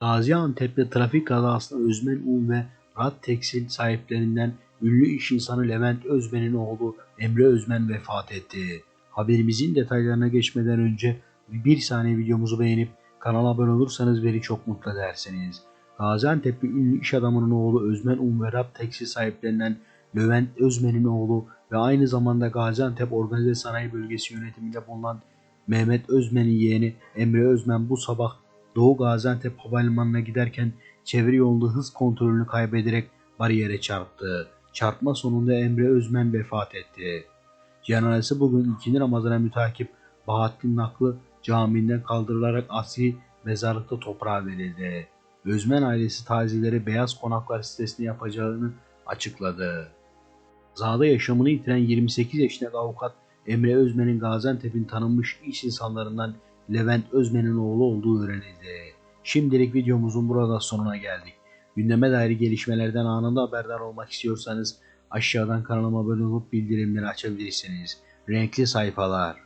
Gaziantep'te trafik kazasında Özmen Un ve Rad Tekstil sahiplerinden ünlü iş insanı Levent Özmen'in oğlu Emre Özmen vefat etti. Haberimizin detaylarına geçmeden önce bir saniye videomuzu beğenip kanala abone olursanız beni çok mutlu edersiniz. Gaziantep'li ünlü iş adamının oğlu Özmen Un ve Rad Tekstil sahiplerinden Levent Özmen'in oğlu ve aynı zamanda Gaziantep Organize Sanayi Bölgesi yönetiminde bulunan Mehmet Özmen'in yeğeni Emre Özmen bu sabah Doğu Gaziantep Havalimanı'na giderken çevre yolunda hız kontrolünü kaybederek bariyere çarptı. Çarpma sonunda Emre Özmen vefat etti. Cenazesi bugün 2. Ramazan'a mütakip Bahattin Naklı camiinden kaldırılarak asli mezarlıkta toprağa verildi. Özmen ailesi taziyeleri Beyaz Konaklar sitesinde yapacağını açıkladı. Zada yaşamını yitiren 28 yaşındaki avukat Emre Özmen'in Gaziantep'in tanınmış iş insanlarından Levent Özmen'in oğlu olduğu öğrenildi. Şimdilik videomuzun burada sonuna geldik. Gündeme dair gelişmelerden anında haberdar olmak istiyorsanız aşağıdan kanalıma abone olup bildirimleri açabilirsiniz. Renkli sayfalar.